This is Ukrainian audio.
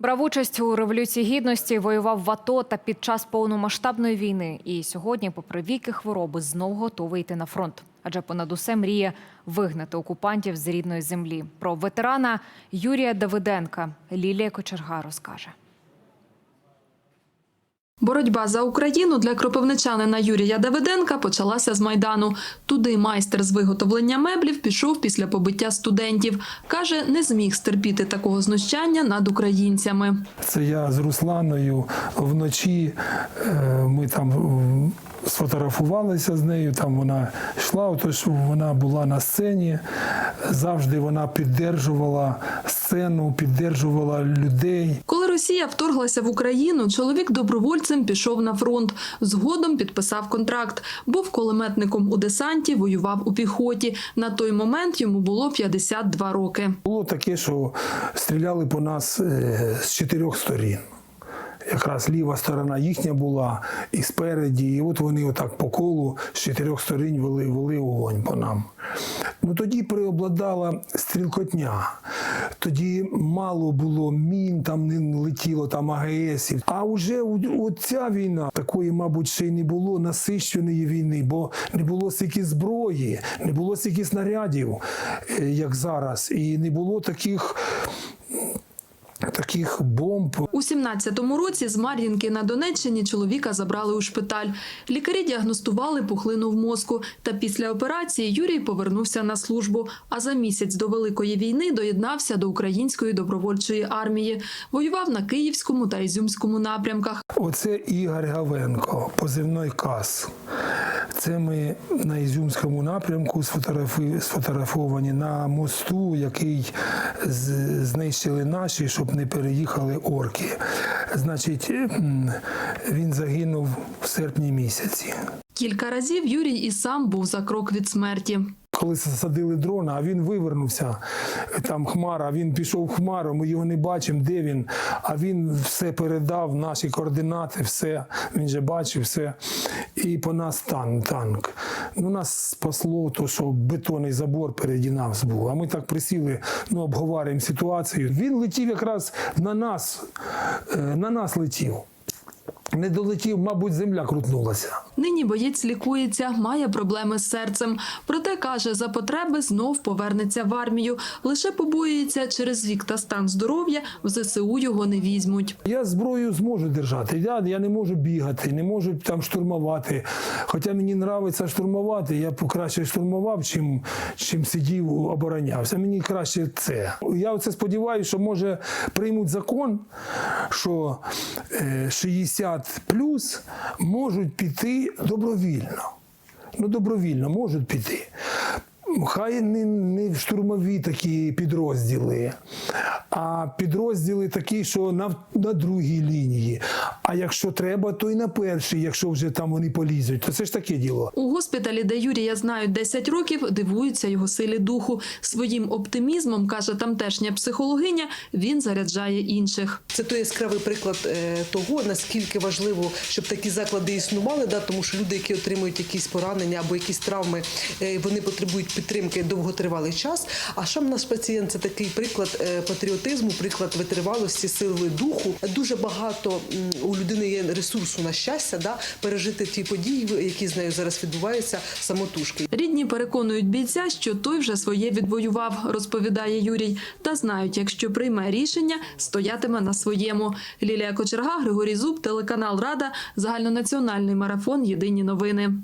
Брав участь у революції гідності, воював в АТО та під час повномасштабної війни. І сьогодні, попри віки хвороби, знов готовий йти на фронт. Адже понад усе мріє вигнати окупантів з рідної землі. Про ветерана Юрія Давиденка Лілія Кочерга розкаже. Боротьба за Україну для кропивничанина Юрія Давиденка почалася з майдану. Туди майстер з виготовлення меблів пішов після побиття студентів. каже, не зміг стерпіти такого знущання над українцями. Це я з Русланою вночі. е, Ми там сфотографувалися з нею. Там вона йшла, тож вона була на сцені. Завжди вона піддержувала сцену, піддержувала людей. Коли Росія вторглася в Україну, чоловік добровольцем пішов на фронт. Згодом підписав контракт. Був кулеметником у десанті, воював у піхоті. На той момент йому було 52 роки. Було таке, що стріляли по нас е, з чотирьох сторін. Якраз ліва сторона їхня була і спереді, і от вони отак по колу з чотирьох сторін вели, вели огонь по нам. Ну тоді преобладала стрілкотня. Тоді мало було мін, там не летіло там АГСів. А вже ця війна такої, мабуть, ще й не було насищеної війни, бо не було стільки зброї, не було стільки снарядів, е, як зараз, і не було таких. Таких бомб, У 17-му році з Мар'їнки на Донеччині чоловіка забрали у шпиталь. Лікарі діагностували пухлину в мозку. Та після операції Юрій повернувся на службу. А за місяць до Великої війни доєднався до української добровольчої армії. Воював на Київському та Ізюмському напрямках. Оце Ігор Гавенко, позивний КАС. Це ми на Ізюмському напрямку сфотографовані на мосту, який знищили наші, щоб не переїхали орки. Значить, він загинув в серпні місяці. Кілька разів Юрій і сам був за крок від смерті. Коли засадили дрона, а він вивернувся, там хмара, він пішов в хмару, ми його не бачимо, де він. А він все передав, наші координати, все, він же бачив все. І по нас тан, танк. Ну, нас спасло, то, що бетонний забор переді нас був. А ми так присіли, ну, обговорюємо ситуацію. Він летів якраз на нас, е, на нас летів не долетів, мабуть, земля крутнулася. Нині боєць лікується, має проблеми з серцем. Проте каже, за потреби знов повернеться в армію. Лише побоюється через вік та стан здоров'я в ЗСУ його не візьмуть. Я зброю зможу держати. Я я не можу бігати, не можу там штурмувати. Хоча мені подобається штурмувати. Я краще штурмував, чим чим сидів, оборонявся. Мені краще це. Я оце сподіваюся, що може приймуть закон, що е, 60 плюс можуть піти добровільно. Ну, добровільно можуть піти. Хай не не в штурмові такі підрозділи, а підрозділи такі, що на, на другій лінії. А якщо треба, то й на першій, якщо вже там вони полізуть, то це ж таке діло. У госпіталі, де Юрія знають 10 років, дивуються його силі духу. Своїм оптимізмом, каже тамтешня психологиня, він заряджає інших. Це той яскравий приклад е, того, наскільки важливо, щоб такі заклади існували, да, тому що люди, які отримують якісь поранення або якісь травми, е, вони потребують підтримки довготривалий час. А сам наш пацієнт це такий приклад е, патріотизму, приклад витривалості, сили духу. Дуже багато у людини є ресурсу на щастя, да, пережити ті події, які з нею зараз відбуваються, самотужки. Рідні переконують бійця, що той вже своє відвоював, розповідає Юрій. Та знають, якщо прийме рішення, стоятиме на своєму. Лілія Кочерга, Григорій Зуб, телеканал Рада, загальнонаціональний марафон. Єдині новини.